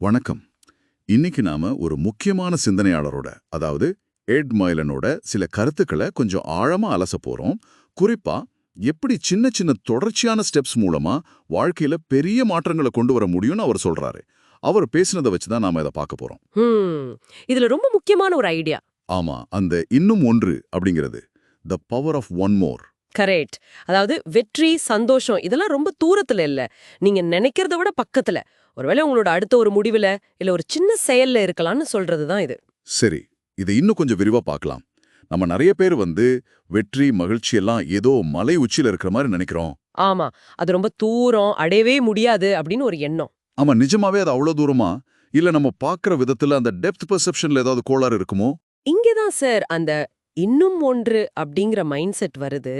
வணக்கம். இன்னைக்கு நாம ஒரு முக்கியமான சிந்தனையாளரோட அதாவது எட் மைலனோட சில கருத்துக்களை கொஞ்சம் ஆழமா அலச போறோம். குறிப்பா எப்படி சின்ன சின்ன தொடர்ச்சியான ஸ்டெப்ஸ் மூலமா வாழ்க்கையில பெரிய மாற்றங்களை கொண்டு வர முடியும்னு அவர் சொல்றாரு. அவர் பேசினதை வச்சு தான் நாம இதை பார்க்க போறோம். இதுல ரொம்ப முக்கியமான ஒரு ஐடியா. ஆமா அந்த இன்னும் ஒன்று அப்படிங்கிறது the power of one more correct அதாவது வெற்றி சந்தோஷம் இதெல்லாம் ரொம்ப தூரத்துல இல்ல. நீங்க நினைக்கிறத விட பக்கத்துல. ஒருவேளை உங்களோட அடுத்த ஒரு முடிவுல இல்ல ஒரு சின்ன செயல்ல இருக்கலாம்னு சொல்றதுதான் இது. சரி. இதை இன்னும் கொஞ்சம் விரிவா பார்க்கலாம். நம்ம நிறைய பேர் வந்து வெற்றி மகிழ்ச்சி எல்லாம் ஏதோ மலை உச்சியில இருக்கிற மாதிரி நினைக்கிறோம். ஆமா. அது ரொம்ப தூரம் அடையவே முடியாது அப்படின்னு ஒரு எண்ணம். ஆமா நிஜமாவே அது அவ்வளவு தூரமா? இல்ல நம்ம பார்க்குற விதத்துல அந்த டெப்த் பெர்செப்ஷன்ல ஏதாவது கோளாறு இருக்குமோ? இங்கதான் சார் அந்த இன்னும் ஒன்று அப்படிங்கிற மைண்ட் செட் வருது.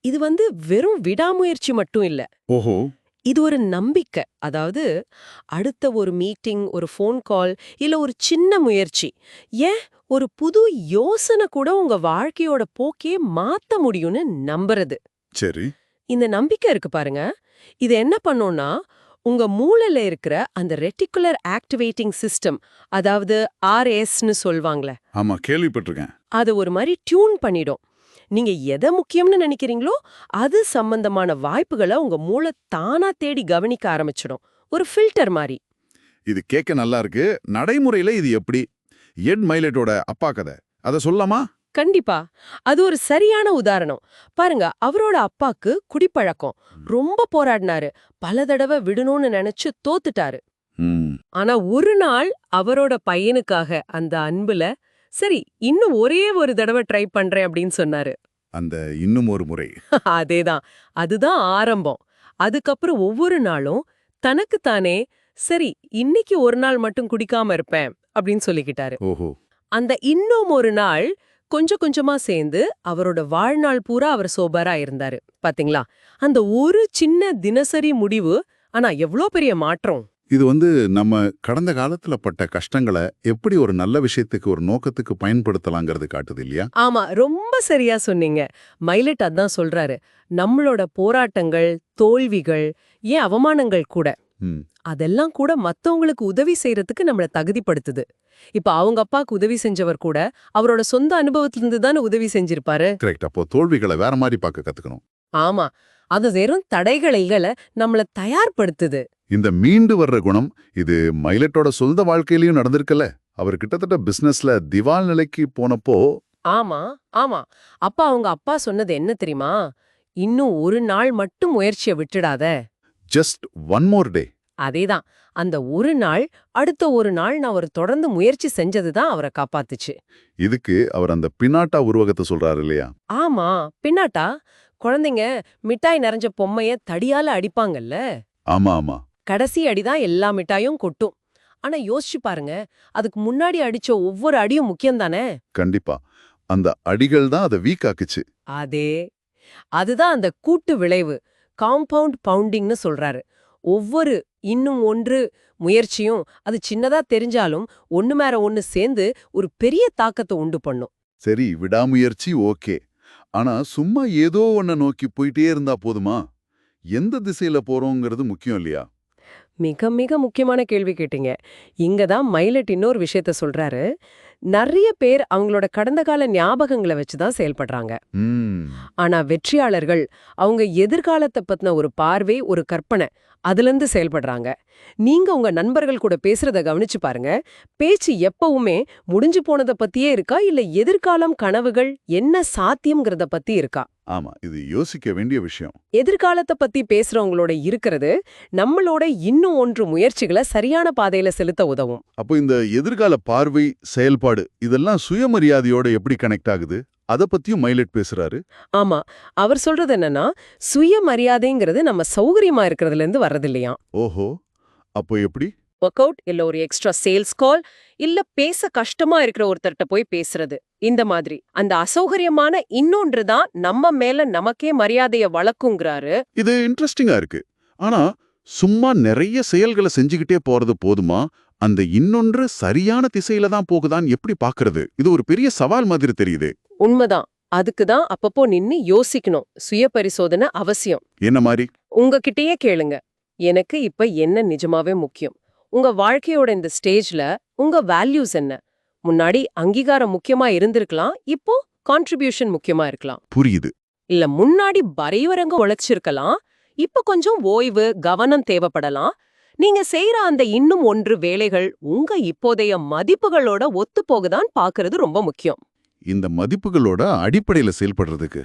இது வந்து வெறும் விடாமுயற்சி மட்டும் இல்ல. ஓஹோ. இது ஒரு நம்பிக்கை. அதாவது அடுத்த ஒரு மீட்டிங் ஒரு ஃபோன் கால் இல்ல ஒரு சின்ன முயற்சி. ஏன்? ஒரு புது யோசனை கூட உங்க வாழ்க்கையோட போக்கே மாத்த முடியும்னு நம்புறது. சரி. இந்த நம்பிக்கை இருக்கு பாருங்க. இது என்ன பண்ணும்னா உங்க மூளையில இருக்கிற அந்த ரெட்டிகுலர் ஆக்டிவேட்டிங் சிஸ்டம் அதாவது ஆர்எஸ்னு சொல்வாங்களே. ஆமா கேள்விப்பட்டிருக்கேன். அது ஒரு மாதிரி டியூன் பண்ணிடும். நீங்க எதை முக்கியம்னு நினைக்கிறீங்களோ அது சம்பந்தமான வாய்ப்புகளை உங்க மூளை தானா தேடி கவனிக்க ஆரம்பிச்சிடும். ஒரு ஃபில்டர் மாதிரி இது கேட்க நல்லா இருக்கு. நடைமுறையில இது எப்படி? எட் மைலட்டோட அப்பா கதை. அதை சொல்லலாமா? கண்டிப்பா. அது ஒரு சரியான உதாரணம். பாருங்க அவரோட அப்பாக்கு குடிப்பழக்கம். ரொம்ப போராடினாரு. பல தடவை விடணும்னு நினைச்சு தோத்துட்டாரு. ஆனா ஒரு நாள் அவரோட பையனுக்காக அந்த அன்புல சரி இன்னும் ஒரே ஒரு தடவை ட்ரை பண்றேன் அப்படின்னு சொன்னாரு. அந்த இன்னும் ஒரு முறை. அதேதான். அதுதான் ஆரம்பம். அதுக்கப்புறம் ஒவ்வொரு நாளும் தனக்கு தானே சரி இன்னைக்கு ஒரு நாள் மட்டும் குடிக்காம இருப்பேன் அப்படின்னு சொல்லிக்கிட்டாரு. ஓஹோ. அந்த இன்னும் ஒரு நாள் கொஞ்சம் கொஞ்சமா சேர்ந்து அவரோட வாழ்நாள் பூரா அவர் சோபரா இருந்தாரு. பாத்தீங்களா? அந்த ஒரு சின்ன தினசரி முடிவு ஆனா எவ்ளோ பெரிய மாற்றம். இது வந்து நம்ம கடந்த காலத்துல பட்ட கஷ்டங்களை எப்படி ஒரு நல்ல விஷயத்துக்கு ஒரு நோக்கத்துக்கு பயன்படுத்தலாங்கிறது காட்டுது இல்லையா? ஆமா ரொம்ப சரியா சொன்னீங்க. மைலட் அதான் சொல்றாரு. நம்மளோட போராட்டங்கள் தோல்விகள் ஏன் அவமானங்கள் கூட. அதெல்லாம் கூட மத்தவங்களுக்கு உதவி செய்யறதுக்கு நம்மள தகுதிப்படுத்துது. இப்ப அவங்க அப்பாக்கு உதவி செஞ்சவர் கூட அவரோட சொந்த அனுபவத்திலிருந்து தானே உதவி செஞ்சிருப்பாரு? கரெக்ட் அப்போ தோல்விகளை வேற மாதிரி பார்க்க கத்துக்கணும். ஆமா. அது வெறும் தடைகளை நம்மள தயார்படுத்துது. இந்த மீண்டு வர்ற குணம் இது மைலட்டோட சொந்த வாழ்க்கையிலயும் நடந்திருக்குல்ல? அவர் கிட்டத்தட்ட பிசினஸ்ல திவால் நிலைக்கு போனப்போ ஆமா ஆமா. அப்ப அவங்க அப்பா சொன்னது என்ன தெரியுமா? இன்னும் ஒரு நாள் மட்டும் முயற்சியை விட்டுடாத. ஜஸ்ட் ஒன் மோர் டே அதேதான். அந்த ஒரு நாள் அடுத்த ஒரு நாள் நான் அவர் தொடர்ந்து முயற்சி செஞ்சதுதான் அவரை காப்பாத்துச்சு. இதுக்கு அவர் அந்த பின்னாட்டா உருவகத்தை சொல்றாரு இல்லையா? ஆமா. பின்னாட்டா குழந்தைங்க மிட்டாய் நிறைஞ்ச பொம்மைய தடியால அடிப்பாங்கல்ல? ஆமா ஆமா. கடைசி அடிதான் எல்லா மிட்டாயும் கொட்டும். ஆனா யோசிச்சு பாருங்க அதுக்கு முன்னாடி அடிச்ச ஒவ்வொரு அடியும் முக்கியம் தானே கண்டிப்பா. அந்த அடிகள் தான் அதை வீக் ஆக்குச்சு அதே. அதுதான் அந்த கூட்டு விளைவு. காம்பவுண்ட் பவுண்டிங்னு சொல்றாரு. ஒவ்வொரு இன்னும் ஒன்று முயற்சியும் அது சின்னதா தெரிஞ்சாலும் ஒண்ணு மேல ஒண்ணு சேர்ந்து ஒரு பெரிய தாக்கத்தை உண்டு பண்ணும். சரி விடாமுயற்சி ஓகே. ஆனா சும்மா ஏதோ ஒன்ன நோக்கி போயிட்டே இருந்தா போதுமா? எந்த திசையில போறோங்கிறது முக்கியம் இல்லையா? மிக மிக முக்கியமான கேள்வி கேட்டீங்க. இங்க தான் மைலட் இன்னொரு விஷயத்த சொல்றாரு. நிறைய பேர் அவங்களோட கடந்த கால ஞாபகங்களை வச்சு தான் செயல்படுறாங்க ஆனா வெற்றியாளர்கள் அவங்க எதிர்காலத்தை பத்தின ஒரு பார்வை ஒரு கற்பனை அதுலேருந்து செயல்படுறாங்க. நீங்க உங்க நண்பர்கள் கூட பேசுறத கவனிச்சு பாருங்க. பேச்சு எப்பவுமே முடிஞ்சு போனதை பத்தியே இருக்கா? இல்ல எதிர்காலம் கனவுகள் என்ன சாத்தியம்ங்கிறத பத்தி இருக்கா? ஆமா இது யோசிக்க வேண்டிய விஷயம். எதிர்காலத்தை பத்தி பேசுறவங்களோட இருக்கிறது நம்மளோட இன்னும் ஒன்று முயற்சிகளை சரியான பாதையில செலுத்த உதவும். அப்போ இந்த எதிர்கால பார்வை செயல்பாடு இதெல்லாம் சுயமரியாதையோட எப்படி கனெக்ட் ஆகுது? அத பத்தியும் மைலட் பேசுறாரு. ஆமா அவர் சொல்றது என்னன்னா சுயமரியாதைங்கிறது நம்ம சௌகரியமா இருக்கிறதுல இருந்து வர்றது இல்லையா? ஓஹோ அப்போ எப்படி? ஒர்க் அவுட் இல்ல ஒரு எக்ஸ்ட்ரா சேல்ஸ் கால் இல்ல பேச கஷ்டமா இருக்கிற ஒருத்தர்ட்ட போய் பேசுறது. இந்த மாதிரி. அந்த அசௌகரியமான இன்னொன்று தான் நம்ம மேல நமக்கே மரியாதைய வளர்க்குங்கிறாரு. இது இன்ட்ரெஸ்டிங்கா இருக்கு. ஆனா சும்மா நிறைய செயல்களை செஞ்சுக்கிட்டே போறது போதுமா? அந்த இன்னொன்று சரியான திசையில தான் போகுதான் எப்படி பாக்குறது? இது ஒரு பெரிய சவால் மாதிரி தெரியுது. உண்மைதான். அதுக்கு தான் அப்பப்போ நின்னு யோசிக்கணும். சுய பரிசோதனை அவசியம். என்ன மாதிரி? உங்ககிட்டயே கேளுங்க. எனக்கு இப்ப என்ன நிஜமாவே முக்கியம்? உங்க வாழ்க்கையோட இந்த ஸ்டேஜ்ல உங்க வேல்யூஸ் என்ன? முன்னாடி அங்கீகாரம் முக்கியமா இருந்திருக்கலாம் இப்போ கான்ட்ரிபியூஷன் முக்கியமா இருக்கலாம். புரியுது. இல்ல முன்னாடி வரைவரங்க உழைச்சிருக்கலாம் இப்ப கொஞ்சம் ஓய்வு கவனம் தேவைப்படலாம். நீங்க செய்யற அந்த இன்னும் ஒன்று வேலைகள் உங்க இப்போதைய மதிப்புகளோட ஒத்து போகுதான் பாக்குறது ரொம்ப முக்கியம். இந்த மதிப்புகளோட அடிப்படையில செயல்படுறதுக்கு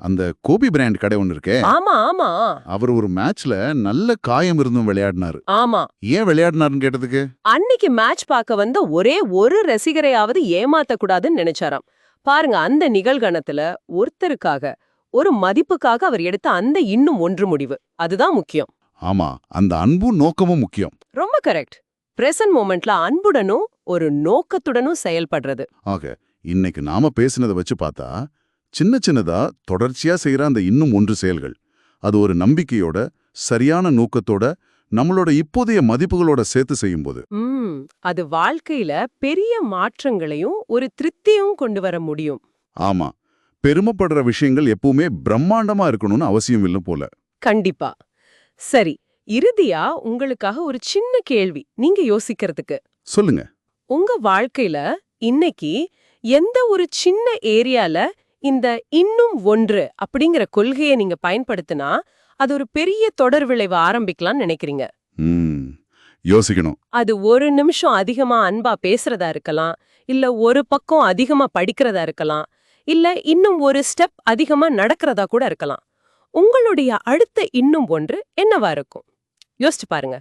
அந்த கோபி பிராண்ட் கடை ஒன்று இருக்கே. ஆமா ஆமா. அவர் ஒரு மேட்ச்ல நல்ல காயம் இருந்தும் விளையாடினாரு. ஆமா. ஏன் விளையாடினாருன்னு கேட்டதுக்கு? அன்னைக்கு மேட்ச் பார்க்க வந்த ஒரே ஒரு ரசிகரையாவது ஏமாத்த கூடாதுன்னு நினைச்சாராம். பாருங்க அந்த நிகழ்கணத்துல ஒருத்தருக்காக ஒரு மதிப்புக்காக அவர் எடுத்த அந்த இன்னும் ஒன்று முடிவு. அதுதான் முக்கியம். ஆமா அந்த அன்பும் நோக்கமும் முக்கியம். ரொம்ப கரெக்ட். பிரசன்ட் மோமெண்ட்ல அன்புடனும் ஒரு நோக்கத்துடனும் செயல்படுறது. ஆக இன்னைக்கு நாம பேசினதை வச்சு பார்த்தா சின்ன சின்னதா தொடர்ச்சியா செய்யற அந்த இன்னும் ஒன்று செயல்கள். அது ஒரு நம்பிக்கையோட சரியான நோக்கத்தோட நம்மளோட இப்போதைய மதிப்புகளோட சேர்த்து செய்யும்போது. ம் அது வாழ்க்கையில பெரிய மாற்றங்களையும் ஒரு திருப்தியும் கொண்டு வர முடியும். ஆமா. பெருமைப்படுற விஷயங்கள் எப்பவுமே பிரம்மாண்டமா இருக்கணும்னு அவசியம் இல்லை போல. கண்டிப்பா. சரி இறுதியா உங்களுக்காக ஒரு சின்ன கேள்வி நீங்க யோசிக்கிறதுக்கு. சொல்லுங்க. உங்க வாழ்க்கையில இன்னைக்கு எந்த ஒரு சின்ன ஏரியால இந்த இன்னும் ஒன்று அப்படிங்கிற கொள்கையை நீங்க பயன்படுத்தினா அது ஒரு பெரிய தொடர் விளைவு ஆரம்பிக்கலாம்னு நினைக்கிறீங்க. யோசிக்கணும். அது ஒரு நிமிஷம் அதிகமா அன்பா பேசுறதா இருக்கலாம் இல்ல ஒரு பக்கம் அதிகமா படிக்கிறதா இருக்கலாம் இல்ல இன்னும் ஒரு ஸ்டெப் அதிகமா நடக்கிறதா கூட இருக்கலாம். உங்களுடைய அடுத்த இன்னும் ஒன்று என்னவா இருக்கும்? யோசிச்சு பாருங்க.